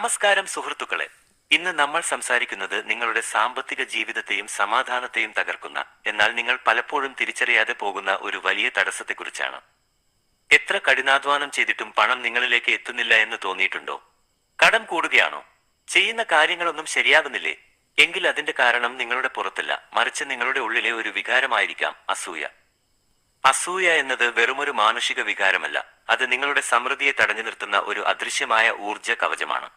നമസ്കാരം സുഹൃത്തുക്കളെ. ഇന്ന് നമ്മൾ സംസാരിക്കുന്നത് നിങ്ങളുടെ സാമ്പത്തിക ജീവിതത്തെയും സമാധാനത്തെയും തകർക്കുന്ന എന്നാൽ നിങ്ങൾ പലപ്പോഴും തിരിച്ചറിയാതെ പോകുന്ന ഒരു വലിയ തടസ്സത്തെക്കുറിച്ചാണ്. എത്ര കഠിനാധ്വാനം ചെയ്തിട്ടും പണം നിങ്ങളിലേക്ക് എത്തുന്നില്ല എന്ന് തോന്നിയിട്ടുണ്ടോ? കടം കൂടുകയാണോ? ചെയ്യുന്ന കാര്യങ്ങളൊന്നും ശരിയാകുന്നില്ലേ? എങ്കിൽ അതിന്റെ കാരണം നിങ്ങളുടെ പുറത്തല്ല മറിച്ച് നിങ്ങളുടെ ഉള്ളിലെ ഒരു വികാരമായിരിക്കാം അസൂയ. അസൂയ എന്നത് വെറുമൊരു മാനുഷിക വികാരമല്ല അത് നിങ്ങളുടെ സമൃദ്ധിയെ തടഞ്ഞു നിർത്തുന്ന ഒരു അദൃശ്യമായ ഊർജ കവചമാണ്.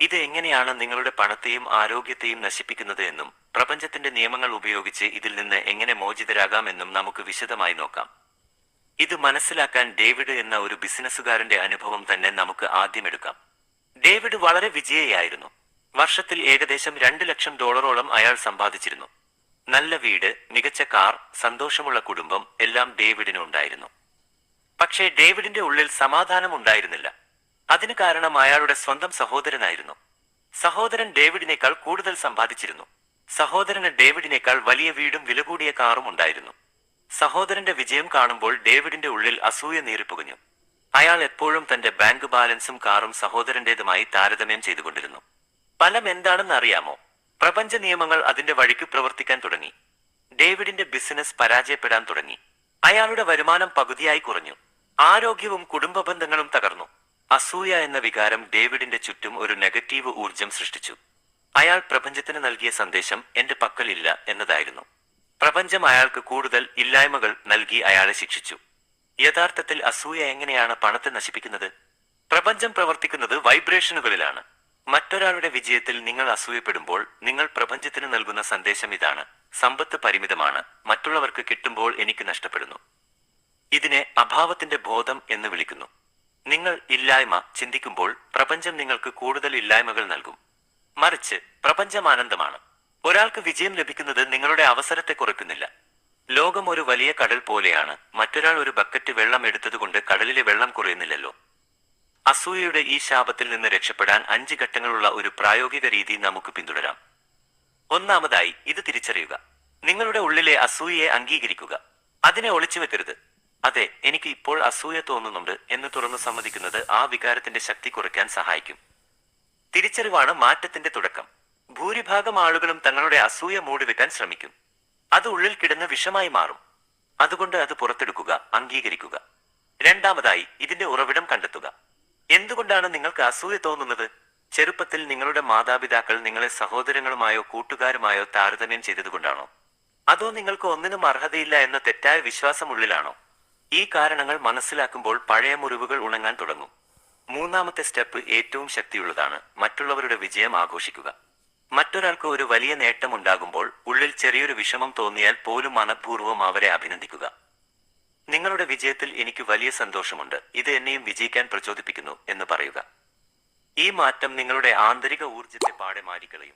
ഇത് എങ്ങനെയാണ് നിങ്ങളുടെ പണത്തെയും ആരോഗ്യത്തെയും നശിപ്പിക്കുന്നത് എന്നും പ്രപഞ്ചത്തിന്റെ നിയമങ്ങൾ ഉപയോഗിച്ച് ഇതിൽ നിന്ന് എങ്ങനെ മോചിതരാകാമെന്നും നമുക്ക് വിശദമായി നോക്കാം. ഇത് മനസ്സിലാക്കാൻ ഡേവിഡ് എന്ന ഒരു ബിസിനസ്സുകാരന്റെ അനുഭവം തന്നെ നമുക്ക് ആദ്യം എടുക്കാം ഡേവിഡ് വളരെ വിജയിയായിരുന്നു. വർഷത്തിൽ ഏകദേശം രണ്ട് ലക്ഷം ഡോളറോളം അയാൾ സമ്പാദിച്ചിരുന്നു. നല്ല വീട് മികച്ച കാർ സന്തോഷമുള്ള കുടുംബം എല്ലാം ഡേവിഡിനുണ്ടായിരുന്നു. പക്ഷേ ഡേവിഡിന്റെ ഉള്ളിൽ സമാധാനം ഉണ്ടായിരുന്നില്ല. അതിന് കാരണം അയാളുടെ സ്വന്തം സഹോദരനായിരുന്നു. സഹോദരൻ ഡേവിഡിനേക്കാൾ കൂടുതൽ സമ്പാദിച്ചിരുന്നു. സഹോദരന് ഡേവിഡിനേക്കാൾ വലിയ വീടും വിലകൂടിയ കാറും ഉണ്ടായിരുന്നു. സഹോദരന്റെ വിജയം കാണുമ്പോൾ ഡേവിഡിന്റെ ഉള്ളിൽ അസൂയ നീറിപ്പുകഞ്ഞു. അയാൾ എപ്പോഴും തന്റെ ബാങ്ക് ബാലൻസും കാറും സഹോദരന്റേതുമായി താരതമ്യം ചെയ്തുകൊണ്ടിരുന്നു. ഫലം എന്താണെന്ന് അറിയാമോ? പ്രപഞ്ച നിയമങ്ങൾ അതിന്റെ വഴിക്ക് പ്രവർത്തിക്കാൻ തുടങ്ങി. ഡേവിഡിന്റെ ബിസിനസ് പരാജയപ്പെടാൻ തുടങ്ങി. അയാളുടെ വരുമാനം പകുതിയായി കുറഞ്ഞു. ആരോഗ്യവും കുടുംബ ബന്ധങ്ങളും തകർന്നു. അസൂയ എന്ന വികാരം ഡേവിഡിന്റെ ചുറ്റും ഒരു നെഗറ്റീവ് ഊർജം സൃഷ്ടിച്ചു. അയാൾ പ്രപഞ്ചത്തിന് നൽകിയ സന്ദേശം എന്റെ പക്കലില്ല എന്നതായിരുന്നു. പ്രപഞ്ചം അയാൾക്ക് കൂടുതൽ ഇല്ലായ്മകൾ നൽകി അയാളെ ശിക്ഷിച്ചു. യഥാർത്ഥത്തിൽ അസൂയ എങ്ങനെയാണ് പണത്തെ നശിപ്പിക്കുന്നത്? പ്രപഞ്ചം പ്രവർത്തിക്കുന്നത് വൈബ്രേഷനുകളിലാണ്. മറ്റൊരാളുടെ വിജയത്തിൽ നിങ്ങൾ അസൂയപ്പെടുമ്പോൾ നിങ്ങൾ പ്രപഞ്ചത്തിന് നൽകുന്ന സന്ദേശം ഇതാണ്. സമ്പത്ത് പരിമിതമാണ്. മറ്റുള്ളവർക്ക് കിട്ടുമ്പോൾ എനിക്ക് നഷ്ടപ്പെടുന്നു. ഇതിനെ അഭാവത്തിന്റെ ബോധം എന്ന് വിളിക്കുന്നു. നിങ്ങൾ ഇല്ലായ്മ ചിന്തിക്കുമ്പോൾ പ്രപഞ്ചം നിങ്ങൾക്ക് കൂടുതൽ ഇല്ലായ്മകൾ നൽകും. മറിച്ച് പ്രപഞ്ചം ആനന്ദമാണ്. ഒരാൾക്ക് വിജയം ലഭിക്കുന്നത് നിങ്ങളുടെ അവസരത്തെ കുറയ്ക്കുന്നില്ല ലോകം ഒരു വലിയ കടൽ പോലെയാണ്. മറ്റൊരാൾ ഒരു ബക്കറ്റ് വെള്ളം എടുത്തതുകൊണ്ട് കടലിലെ വെള്ളം കുറയുന്നില്ലല്ലോ. അസൂയയുടെ ഈ ശാപത്തിൽ നിന്ന് രക്ഷപ്പെടാൻ അഞ്ച് ഘട്ടങ്ങളുള്ള ഒരു പ്രായോഗിക രീതി നമുക്ക് പിന്തുടരാം. ഒന്നാമതായി ഇത് തിരിച്ചറിയുക. നിങ്ങളുടെ ഉള്ളിലെ അസൂയയെ അംഗീകരിക്കുക. അതിനെ ഒളിച്ചു വെക്കരുത് അതെ എനിക്ക് ഇപ്പോൾ അസൂയ തോന്നുന്നുണ്ട് എന്ന് തുറന്നു സമ്മതിക്കുന്നത് ആ വികാരത്തിന്റെ ശക്തി കുറയ്ക്കാൻ സഹായിക്കും. തിരിച്ചറിവാണ് മാറ്റത്തിന്റെ തുടക്കം. ഭൂരിഭാഗം ആളുകളും തങ്ങളുടെ അസൂയ മൂടിവെക്കാൻ ശ്രമിക്കും. അത് ഉള്ളിൽ കിടന്ന് വിഷമായി മാറും. അതുകൊണ്ട് അത് പുറത്തെടുക്കുക അംഗീകരിക്കുക. രണ്ടാമതായി ഇതിന്റെ ഉറവിടം കണ്ടെത്തുക. എന്തുകൊണ്ടാണ് നിങ്ങൾക്ക് അസൂയ തോന്നുന്നത്? ചെറുപ്പത്തിൽ നിങ്ങളുടെ മാതാപിതാക്കൾ നിങ്ങളെ സഹോദരങ്ങളുമായോ കൂട്ടുകാരുമായോ താരതമ്യം ചെയ്തതുകൊണ്ടാണോ? അതോ നിങ്ങൾക്ക് ഒന്നിനും അർഹതയില്ല എന്ന തെറ്റായ വിശ്വാസം ഉള്ളിലാണോ? ഈ കാരണങ്ങൾ മനസ്സിലാക്കുമ്പോൾ പഴയ മുറിവുകൾ ഉണങ്ങാൻ തുടങ്ങും. മൂന്നാമത്തെ സ്റ്റെപ്പ് ഏറ്റവും ശക്തിയുള്ളതാണ്. മറ്റുള്ളവരുടെ വിജയം ആഘോഷിക്കുക. മറ്റൊരാൾക്ക് ഒരു വലിയ നേട്ടം ഉണ്ടാകുമ്പോൾ ഉള്ളിൽ ചെറിയൊരു വിഷമം തോന്നിയാൽ പോലും മനഃപൂർവം അവരെ അഭിനന്ദിക്കുക. നിങ്ങളുടെ വിജയത്തിൽ എനിക്ക് വലിയ സന്തോഷമുണ്ട്. ഇത് എന്നെയും വിജയിക്കാൻ പ്രചോദിപ്പിക്കുന്നു എന്ന് പറയുക. ഈ മാറ്റം നിങ്ങളുടെ ആന്തരിക ഊർജത്തെ പാടെ മാറ്റിക്കളയും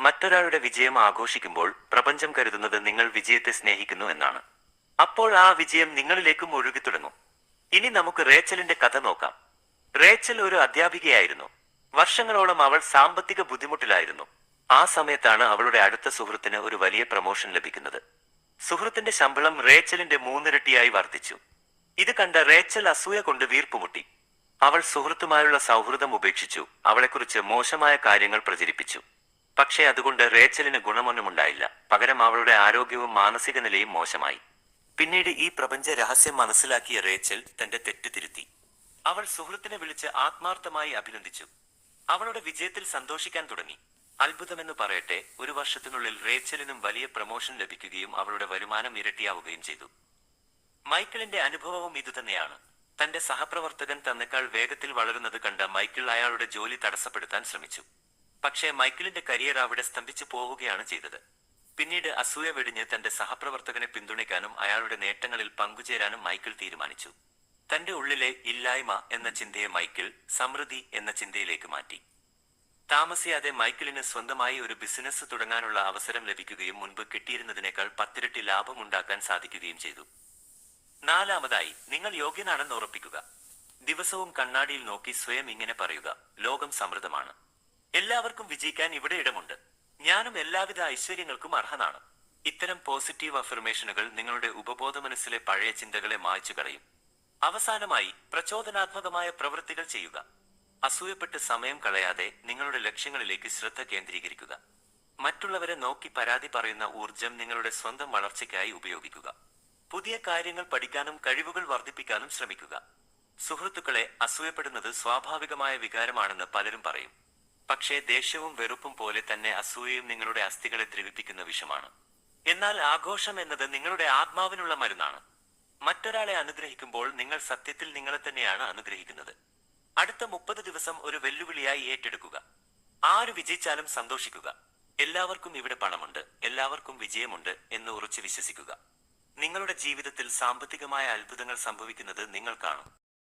മറ്റൊരാളുടെ വിജയം ആഘോഷിക്കുമ്പോൾ പ്രപഞ്ചം കരുതുന്നത് നിങ്ങൾ വിജയത്തെ സ്നേഹിക്കുന്നു എന്നാണ്. അപ്പോൾ ആ വിജയം നിങ്ങളിലേക്കും ഒഴുകി തുടങ്ങും. ഇനി നമുക്ക് റേച്ചലിന്റെ കഥ നോക്കാം. റേച്ചൽ ഒരു അധ്യാപികയായിരുന്നു. വർഷങ്ങളോളം അവൾ സാമ്പത്തിക ബുദ്ധിമുട്ടിലായിരുന്നു. ആ സമയത്താണ് അവളുടെ അടുത്ത സുഹൃത്തിന് ഒരു വലിയ പ്രമോഷൻ ലഭിക്കുന്നത്. സുഹൃത്തിന്റെ ശമ്പളം റേച്ചലിന്റെ മൂന്നിരട്ടിയായി വർദ്ധിച്ചു. ഇത് കണ്ട റേച്ചൽ അസൂയ കൊണ്ട് വീർപ്പുമുട്ടി. അവൾ സുഹൃത്തുമായുള്ള സൗഹൃദം ഉപേക്ഷിച്ചു. അവളെക്കുറിച്ച് മോശമായ കാര്യങ്ങൾ പ്രചരിപ്പിച്ചു. പക്ഷേ അതുകൊണ്ട് റേച്ചലിന് ഗുണമൊന്നുമുണ്ടായില്ല പകരം അവളുടെ ആരോഗ്യവും മാനസിക നിലയും മോശമായി. പിന്നീട് ഈ പ്രപഞ്ച രഹസ്യം മനസ്സിലാക്കിയ റേച്ചൽ തന്റെ തെറ്റ് തിരുത്തി. അവൾ സുഹൃത്തിനെ വിളിച്ച് ആത്മാർത്ഥമായി അഭിനന്ദിച്ചു. അവളുടെ വിജയത്തിൽ സന്തോഷിക്കാൻ തുടങ്ങി. അത്ഭുതമെന്ന് പറയട്ടെ ഒരു വർഷത്തിനുള്ളിൽ റേച്ചലിനും വലിയ പ്രമോഷൻ ലഭിക്കുകയും അവളുടെ വരുമാനം ഇരട്ടിയാവുകയും ചെയ്തു. മൈക്കിളിന്റെ അനുഭവവും ഇതുതന്നെയാണ് തന്റെ സഹപ്രവർത്തകൻ തന്നെക്കാൾ വേഗത്തിൽ വളരുന്നത് കണ്ട മൈക്കിൾ അയാളുടെ ജോലി തടസ്സപ്പെടുത്താൻ ശ്രമിച്ചു. പക്ഷേ മൈക്കിളിന്റെ കരിയർ അവിടെ സ്തംഭിച്ചു പോവുകയാണ് ചെയ്തത്. പിന്നീട് അസൂയ വെടിഞ്ഞ് തന്റെ സഹപ്രവർത്തകനെ പിന്തുണയ്ക്കാനും അയാളുടെ നേട്ടങ്ങളിൽ പങ്കുചേരാനും മൈക്കിൾ തീരുമാനിച്ചു. തന്റെ ഉള്ളിലെ ഇല്ലായ്മ എന്ന ചിന്തയെ മൈക്കിൾ സമൃദ്ധി എന്ന ചിന്തയിലേക്ക് മാറ്റി. താമസിയാതെ മൈക്കിളിന് സ്വന്തമായി ഒരു ബിസിനസ് തുടങ്ങാനുള്ള അവസരം ലഭിക്കുകയും മുൻപ് കിട്ടിയിരുന്നതിനേക്കാൾ പത്തിരട്ടി ലാഭം ഉണ്ടാക്കാൻ സാധിക്കുകയും ചെയ്തു. നാലാമതായി നിങ്ങൾ യോഗ്യനാണെന്ന് ഉറപ്പിക്കുക. ദിവസവും കണ്ണാടിയിൽ നോക്കി സ്വയം ഇങ്ങനെ പറയുക. ലോകം സമൃദ്ധമാണ്. എല്ലാവർക്കും വിജയിക്കാൻ ഇവിടെ ഇടമുണ്ട്. ഞാനും എല്ലാവിധ ഐശ്വര്യങ്ങൾക്കും അർഹനാണ്. ഇത്തരം പോസിറ്റീവ് അഫർമേഷനുകൾ നിങ്ങളുടെ ഉപബോധ മനസ്സിലെ പഴയ ചിന്തകളെ മായ്ച്ചു കളയും. അവസാനമായി പ്രചോദനാത്മകമായ പ്രവൃത്തികൾ ചെയ്യുക. അസൂയപ്പെട്ട് സമയം കളയാതെ നിങ്ങളുടെ ലക്ഷ്യങ്ങളിലേക്ക് ശ്രദ്ധ കേന്ദ്രീകരിക്കുക. മറ്റുള്ളവരെ നോക്കി പരാതി പറയുന്ന ഊർജം നിങ്ങളുടെ സ്വന്തം വളർച്ചയ്ക്കായി ഉപയോഗിക്കുക. പുതിയ കാര്യങ്ങൾ പഠിക്കാനും കഴിവുകൾ വർദ്ധിപ്പിക്കാനും ശ്രമിക്കുക. സുഹൃത്തുക്കളെ അസൂയപ്പെടുന്നത് സ്വാഭാവികമായ വികാരമാണെന്ന് പലരും പറയും. പക്ഷേ ദേഷ്യവും വെറുപ്പും പോലെ തന്നെ അസൂയയും നിങ്ങളുടെ അസ്ഥികളെ ദ്രവിപ്പിക്കുന്ന വിഷമാണ്. എന്നാൽ ആഘോഷം എന്നത് നിങ്ങളുടെ ആത്മാവിനുള്ള മരുന്നാണ്. മറ്റൊരാളെ അനുഗ്രഹിക്കുമ്പോൾ നിങ്ങൾ സത്യത്തിൽ നിങ്ങളെ തന്നെയാണ് അനുഗ്രഹിക്കുന്നത്. അടുത്ത മുപ്പത് ദിവസം ഒരു വെല്ലുവിളിയായി ഏറ്റെടുക്കുക. ആര് വിജയിച്ചാലും സന്തോഷിക്കുക. എല്ലാവർക്കും ഇവിടെ പണമുണ്ട് എല്ലാവർക്കും വിജയമുണ്ട് എന്ന് ഉറച്ചു വിശ്വസിക്കുക. നിങ്ങളുടെ ജീവിതത്തിൽ സാമ്പത്തികമായ അത്ഭുതങ്ങൾ സംഭവിക്കുന്നത് നിങ്ങൾ കാണും.